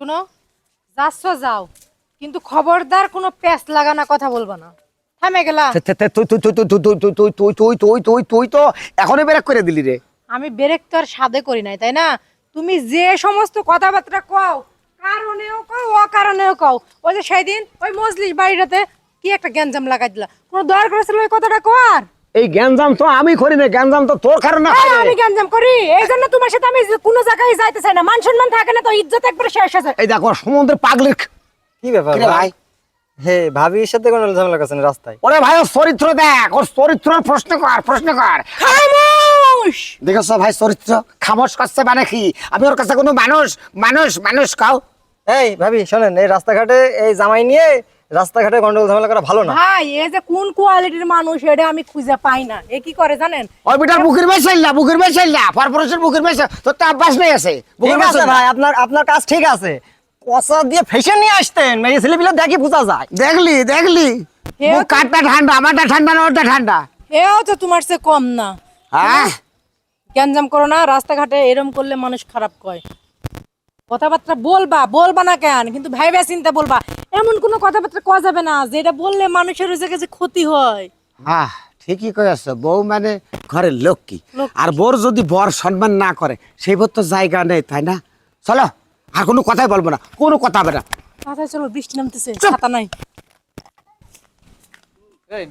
শুনো যাচ্ছ যাও কিন্তু খবরদার কোনো প্যাস লাগানা কথা বলব না থামে গেলাম তুই তো এখনই ব্রেক করে দিলি রে আমি ব্রেক তো আর সাদে করি নাই তাই না তুমি যে সমস্ত কথাবার্তা কও কারণেও কও অকারণেও কও ওই যে সেদিন ওই মজলিস বাড়িটাতে কি একটা গ্যাঞ্জাম লাগাই দিলা কোনো দয়ার করেছিল ওই কথাটা কোয়ার এই গ্যাঞ্জাম তো আমি করি না গ্যাঞ্জাম তো তোর কারণে হয় আমি গ্যাঞ্জাম করি। এই জন্য তোমার সাথে আমি কোনো জায়গায় যাইতে চাই না। মান সম্মান থাকে না তো ইজ্জত একবারে শেষ হয়ে যায়। এই দেখো সমুদ্রের পাগলির কি ব্যাপার ভাই? ভাই? হে ভাবির সাথে কোনো ঝামেলা করছেন রাস্তায়? ওরে ভাই ওর চরিত্র দেখ ওর চরিত্র প্রশ্ন কর প্রশ্ন কর। খামোশ! দেখেছ ভাই চরিত্র খামোশ করছে মানে কি? আমি ওর কাছে কোনো মানুষ মানুষ মানুষ কাও। এই ভাবি শোনেন এই রাস্তাঘাটে এই জামাই নিয়ে রাস্তাঘাটে গন্ডগোল ঝামেলা করা ভালো না? ভাই এই যে কোন কোয়ালিটির মানুষ এটা আমি খুঁজে পাই না। এ কি করে জানেন? ওই বিটার বুকের বেসাইল না বুকের বেসাইল না পরপরশের বুকের বেসাইল তোর তো অভ্যাস নেই আছে। বুকের আছে ভাই আপনার আপনার কাজ ঠিক আছে। কষা দিয়ে ফেসে নিয়ে আসতেন মেয়ে ছেলেপিলে দেখি বোঝা যায়। দেখলি দেখলি। তো- কাঠটা ঠান্ডা আমারটা ঠান্ডা না ওরটা ঠান্ডা। এও তো তোমার সে কম না। হ্যাঁ? গ্যাঞ্জাম করো না রাস্তাঘাটে এরম করলে মানুষ খারাপ কয়। কথাবার্তা বলবা বলবা না কেন? কিন্তু ভাইবা চিন্তা বলবা এমন কোনো কথাবার্তা কওয়া যাবে না যেটা বললে মানুষের ওই জায়গায় যে ক্ষতি হয়। হ্যাঁ ঠিকই কই আছে বউ মানে ঘরের লক্ষ্মী। লক্ষ্মী। আর বোর যদি বর সম্মান না করে সেই বোর তো জায়গা নেই তাই না? চলো আর কোনো কথাই বলব না কোনো কথা হবে না। তাড়াতাড়ি চলো বৃষ্টি নামতেছে ছাতা নাই। এই।